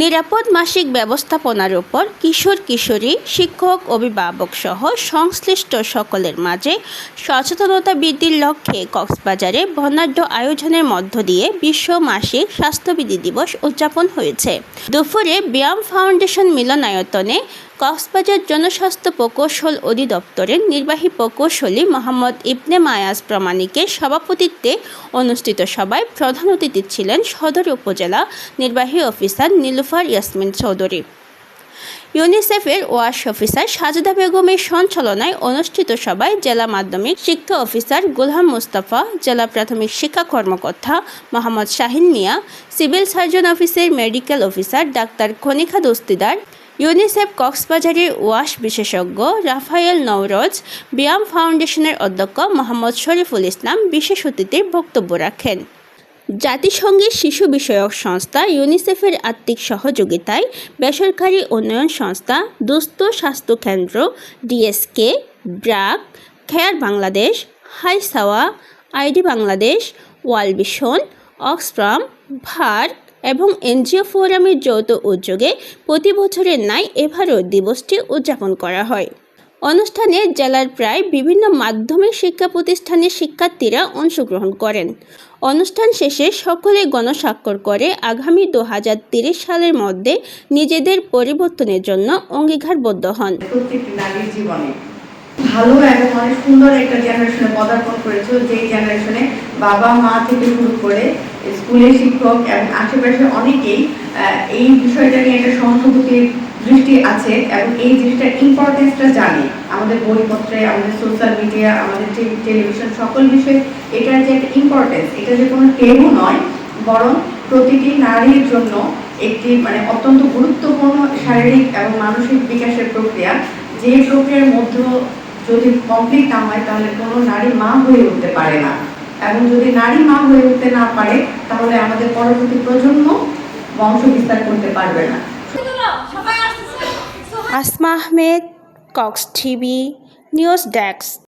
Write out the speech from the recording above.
নিরাপদ মাসিক ব্যবস্থাপনার উপর কিশোর কিশোরী, শিক্ষক, অভিভাবক সহ সংশ্লিষ্ট সকলের মাঝে সচেতনতা বৃদ্ধির লক্ষ্যে কক্সবাজারে বর্ণাঢ্য আয়োজনের মধ্য দিয়ে বিশ্ব মাসিক স্বাস্থ্যবিধি দিবস উদযাপন হয়েছে। দুপুরে ব্যায়াম ফাউন্ডেশন মিলনায়তনে কক্সবাজার জনস্বাস্থ্য প্রকৌশল অধিদপ্তরের নির্বাহী প্রকৌশলী মোহাম্মদ ইবনে মায়াজ প্রমাণিকের সভাপতিত্বে অনুষ্ঠিত সভায় প্রধান অতিথি ছিলেন সদর উপজেলা নির্বাহী অফিসার নীলুফার ইয়াসমিন চৌধুরী। ইউনিসেফের ওয়াশ অফিসার সাজেদা বেগমের সঞ্চালনায় অনুষ্ঠিত সভায় জেলা মাধ্যমিক শিক্ষা অফিসার গুলহাম মুস্তাফা, জেলা প্রাথমিক শিক্ষা কর্মকর্তা মোহাম্মদ শাহিন মিয়া, সিভিল সার্জন অফিসের মেডিকেল অফিসার ডাক্তার খনিকা দস্তিদার ইউনিসেফ কক্সবাজারের ওয়াশ বিশেষজ্ঞ রাফায়েল নওরোজ ব্যায়াম ফাউন্ডেশনের অধ্যক্ষ মোহাম্মদ শরীফুল ইসলাম বিশেষ অতিথির বক্তব্য রাখেন। জাতিসংঘের শিশু বিষয়ক সংস্থা ইউনিসেফের আর্থিক সহযোগিতায় বেসরকারি উন্নয়ন সংস্থা, দুস্থ স্বাস্থ্য কেন্দ্র, DSK BRAC CARE Bangladesh, হাইসাওয়া, ID Bangladesh, World Vision Oxfam VERC এবং এনজিও ফোরামের যৌথ উদ্যোগে প্রতি বছরের ন্যায় এবারও দিবসটি উদযাপন করা হয়। অনুষ্ঠানে জেলার প্রায় বিভিন্ন মাধ্যমিক শিক্ষা প্রতিষ্ঠানের শিক্ষার্থীরা অংশগ্রহণ করেন। অনুষ্ঠান শেষে সকলে গণস্বাক্ষর করে আগামী দু সালের মধ্যে নিজেদের পরিবর্তনের জন্য অঙ্গীকারবদ্ধ হন। ভালো এবং অনেক সুন্দর একটা জেনারেশনে পদার্পণ করেছ যেই জেনারেশনে বাবা মা থেকে শুরু করে স্কুলের শিক্ষক এবং আশেপাশে অনেকেই এই বিষয়টা নিয়ে একটা সহানুভূতির দৃষ্টি আছে এবং এই জিনিসটার ইম্পর্টেন্সটা জানে। আমাদের বইপত্রে, আমাদের সোশ্যাল মিডিয়া আমাদের টেলিভিশন সকল বিষয়ে এটার যে একটা ইম্পর্টেন্স এটা যে কোনো টেবু নয়, বরং প্রতিটি নারীর জন্য একটি মানে অত্যন্ত গুরুত্বপূর্ণ শারীরিক এবং মানসিক বিকাশের প্রক্রিয়া। যে প্রক্রিয়ার মধ্যে যদি কমপ্লিট না হয়, তাহলে কোনো নারী মা হয়ে উঠতে পারে না। এবং যদি নারী মা হয়ে উঠতে না পারে, তাহলে আমাদের পরবর্তী প্রজন্ম বংশ বিস্তার করতে পারবে না। Asma Ahmed, Cox TV, news desk.